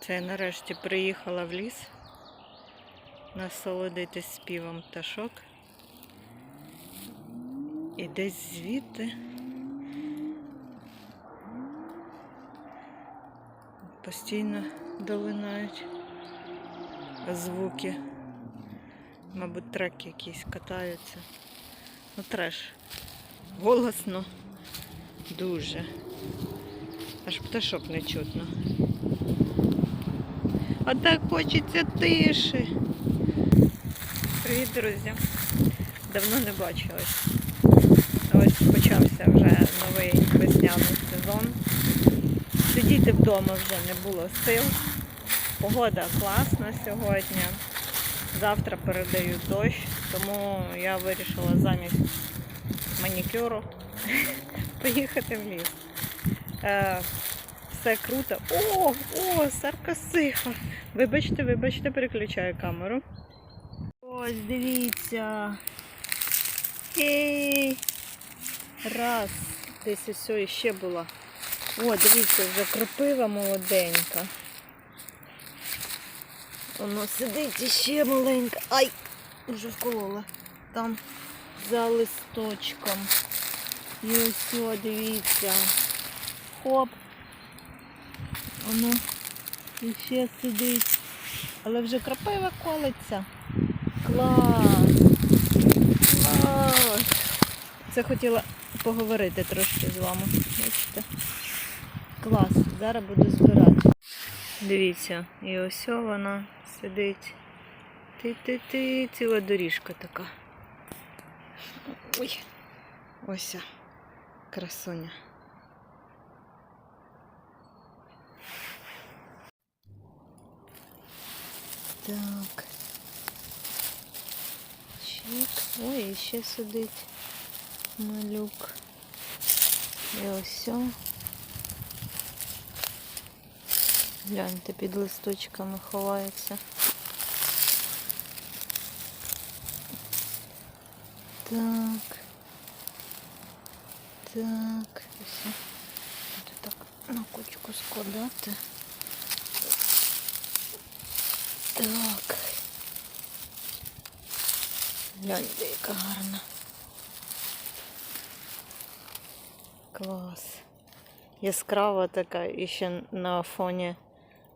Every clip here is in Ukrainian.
Це я нарешті приїхала в ліс насолодитись співом пташок. І десь звідти постійно долинають звуки. Мабуть, треки якісь катаються. Ну, треш. Голосно дуже. Аж пташок не чутно. А так хочеться тиші. Привіт, друзі. Давно не бачилась. Ось почався вже новий весняний сезон. Сидіти вдома вже не було сил. Погода класна сьогодні. Завтра передають дощ, тому я вирішила замість манікюру поїхати в ліс. Е, все круто. О, о, саркасиха. Вибачте, вибачте, переключаю камеру. Ось, дивіться. Ей. Раз. Десь ось ще була. О, дивіться, вже кропива молоденька. Воно сидить іще маленька. Ай! Уже вколола. Там за листочком. І ось, дивіться. Хоп. Воно ще сидить. Але вже крапива колиться. Клас! Клас! Це хотіла поговорити трошки з вами. Бачите? Клас. Зараз буду збирати. Дивіться, і ось вона сидить. Ти-ти-ти, ціла доріжка така. Ой, ось красуня. Так. Чик. Ой, і ще сидить малюк. І ось. о. Гляньте, під листочками ховається. Так. Так. Ось. Буду так на кучку складати. Так. Гляньте, яка гарна. Клас. Яскрава така і ще на фоні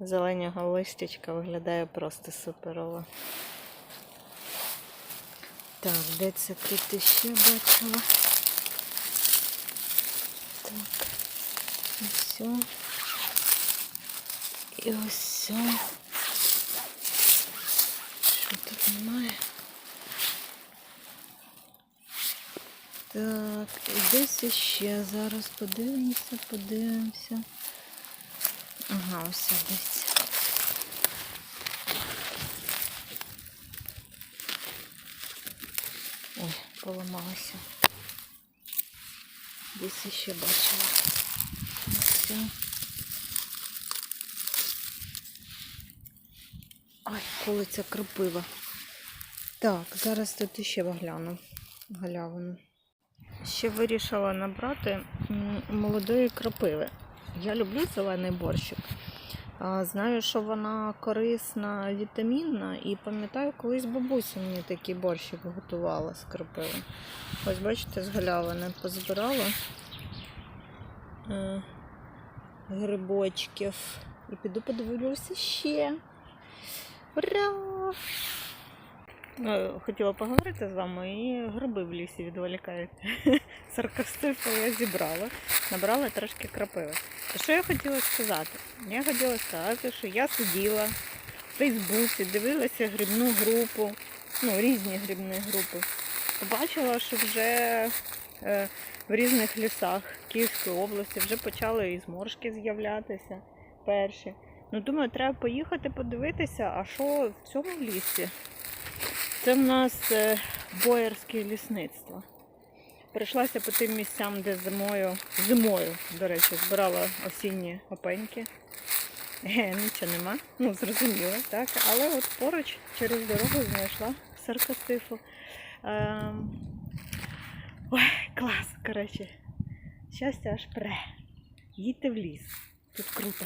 зеленого листячка виглядає просто суперово. Так, де це тут ще бачила? Так, і все. І ось все. Немає? Так, і десь іще. Зараз подивимося, подивимося. Ага, ось дивіться. Ой, поламалася. Десь іще бачила. Ось. Ой, колиться кропива. Так, зараз тут іще гляну. Галявину. Ще вирішила набрати молодої кропиви. Я люблю зелений борщик. Знаю, що вона корисна, вітамінна, і пам'ятаю, колись бабуся мені такий борщик готувала з кропиви. Ось, бачите, з галявини позбирала е, грибочків. І піду подивлюся ще. Ура! Е, Хотіла поговорити з вами і гриби в лісі відволікають. Саркастику я зібрала, набрала трошки крапиви. Що я хотіла сказати? Я хотіла сказати, що я сиділа в Фейсбуці, дивилася грибну групу, ну, різні грибні групи. Побачила, що вже е, в різних лісах Київської області вже почали і зморшки з'являтися перші. Ну, думаю, треба поїхати подивитися, а що в цьому лісі. Це в нас е, боярське лісництво. Прийшлася по тим місцям, де зимою, зимою, до речі, збирала осінні опеньки. Ге, нічого нема. Ну, зрозуміло, так. Але от поруч через дорогу знайшла саркасифу. Ем... Ой, клас, коротше. Щастя аж пре. Їдьте в ліс. Тут круто.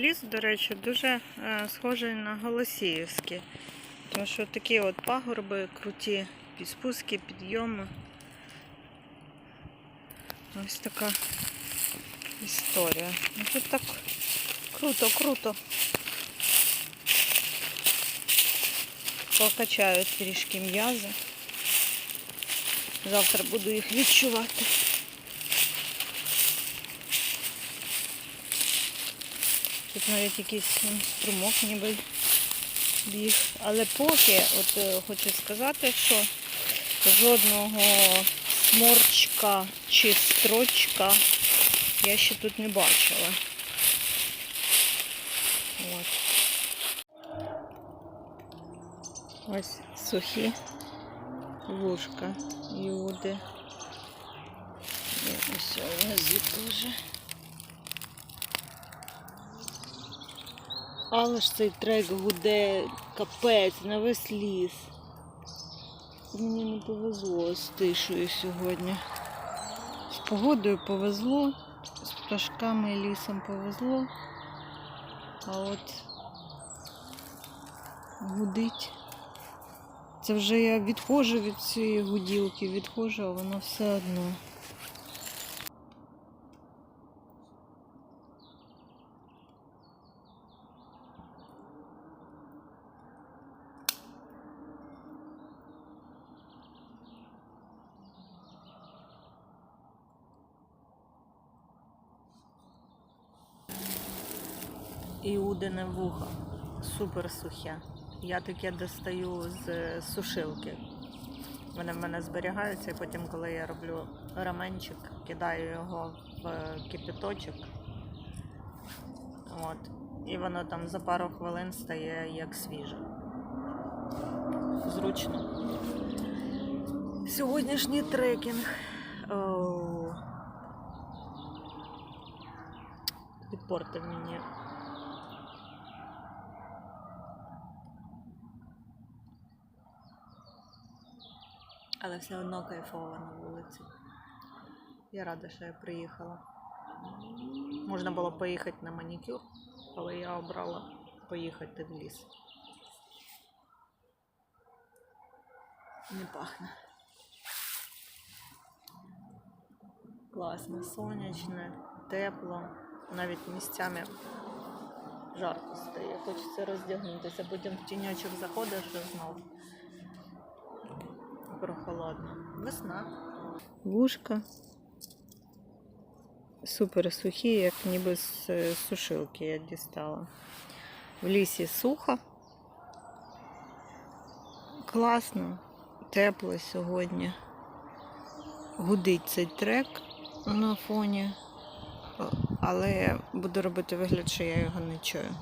Ліс, до речі, дуже е, схожий на Голосіївський. Тому що такі от пагорби, круті спуски, підйоми. Ось така історія. Ну, тут так круто, круто. Покачаю трішки м'язи. Завтра буду їх відчувати. Тут навіть якийсь струмок ніби біг. Але поки, от е, хочу сказати, що жодного сморчка чи строчка я ще тут не бачила. От. Ось сухі вушка Юди. І ось внизу теж. Але ж цей трек гуде капець на весь ліс. Мені не повезло з тишою сьогодні. З погодою повезло, з пташками і лісом повезло. А от гудить. Це вже я відходжу від цієї гуділки, відходжу, а воно все одно. Іудине вухо. Супер сухе. Я таке достаю з сушилки. Вони в мене зберігаються, і потім, коли я роблю раменчик, кидаю його в кипяточок. От. І воно там за пару хвилин стає як свіже. Зручно. Сьогоднішній трекінг. Підпортив мені Але все одно кайфово на вулиці. Я рада, що я приїхала. Можна було поїхати на манікюр, але я обрала поїхати в ліс. Не пахне. Класно, сонячне, тепло, навіть місцями жарко стає. Хочеться роздягнутися, потім в тіньочок заходиш і знов прохолодно. Весна. Вушка. Супер сухі, як ніби з е, сушилки я дістала. В лісі сухо. Класно, тепло сьогодні. Гудить цей трек на фоні, але буду робити вигляд, що я його не чую.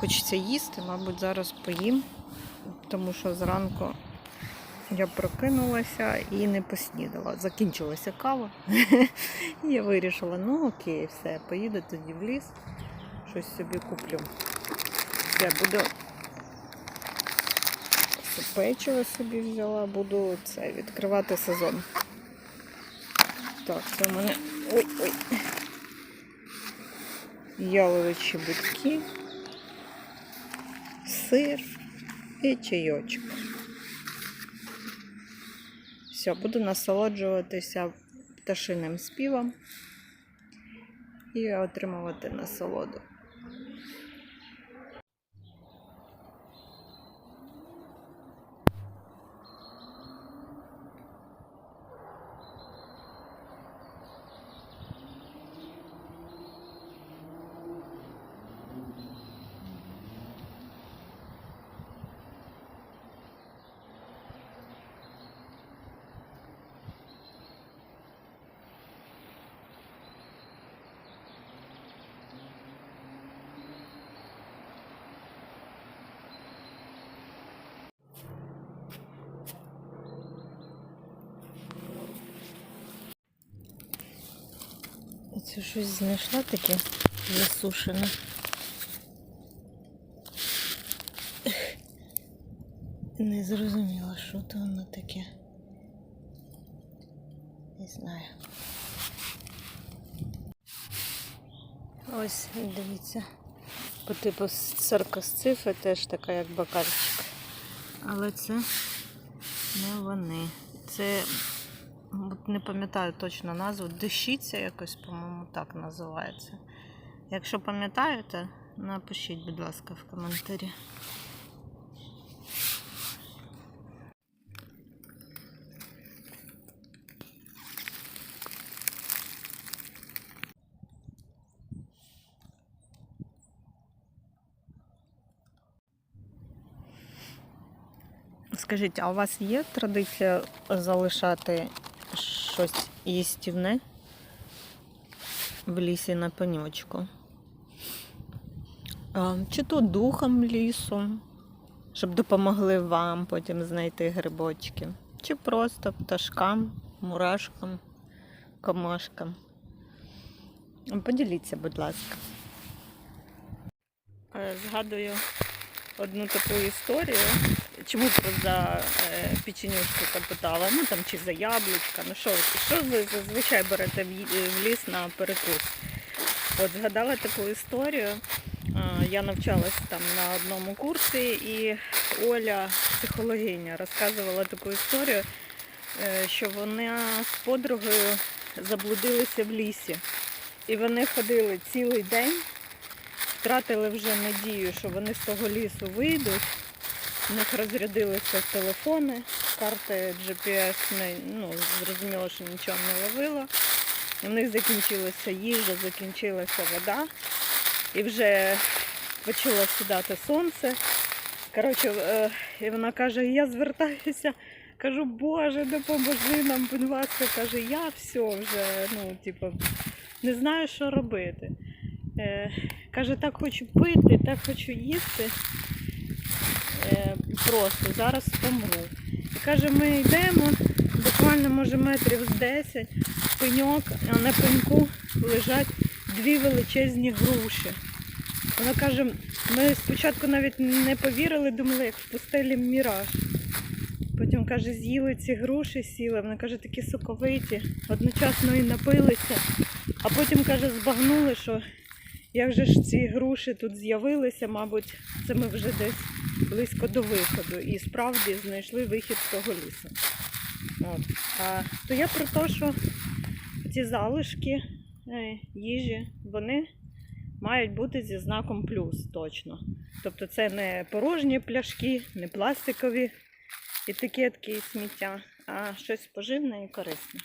Хочеться їсти, мабуть, зараз поїм, тому що зранку я прокинулася і не поснідала. Закінчилася кава. Я вирішила, ну окей, все, поїду тоді в ліс, щось собі куплю. Я буду печиво собі взяла, буду це відкривати сезон. Так, це в мене. Ой-ой. Яловичі битки, сир і чайочок. Все, буду насолоджуватися пташиним співом і отримувати насолоду. Це щось знайшла таке засушене. Не зрозуміла, що то воно таке. Не знаю. Ось, дивіться. По типу саркосцифи теж така, як бакарчик. Але це не вони. Це не пам'ятаю точно назву. Дещиця якось, по-моєму, так називається. Якщо пам'ятаєте, напишіть, будь ласка, в коментарі. Скажіть, а у вас є традиція залишати щось їстівне в лісі на пеньочку? Чи то духом лісу, щоб допомогли вам потім знайти грибочки? Чи просто пташкам, мурашкам, комашкам? Поділіться, будь ласка. Е, Згадую одну таку історію. Чому про за е, печенюшку питала? Ну там чи за яблучка. Ну що, що ви зазвичай берете в, в ліс на перекус? От згадала таку історію. Е, Я навчалась там на одному курсі, і Оля, психологиня, розказувала таку історію, е, що вона з подругою заблудилися в лісі. І вони ходили цілий день, втратили вже надію, що вони з того лісу вийдуть. У них розрядилися телефони, карти GPS не, ну, зрозуміло, що нічого не ловило. У них закінчилася їжа, закінчилася вода. І вже почало сідати сонце. Коротше, е, і вона каже, я звертаюся, кажу, Боже, допоможи нам, будь ласка, каже, я все вже, ну, типу, не знаю, що робити. Е, каже, так хочу пити, так хочу їсти. Е, просто зараз помру. Каже, ми йдемо, буквально може метрів з 10, пеньок, а на пеньку лежать дві величезні груші. Вона каже, ми спочатку навіть не повірили, думали, як в пустелі міраж. Потім каже, з'їли ці груші, сіли. Вона каже, такі соковиті, одночасно і напилися. А потім каже, збагнули, що як же ж ці груші тут з'явилися, мабуть, це ми вже десь близько до виходу. І справді знайшли вихід з того лісу. От. А, то я про те, що ці залишки е, їжі, вони мають бути зі знаком плюс точно. Тобто це не порожні пляшки, не пластикові етикетки і сміття, а щось поживне і корисне.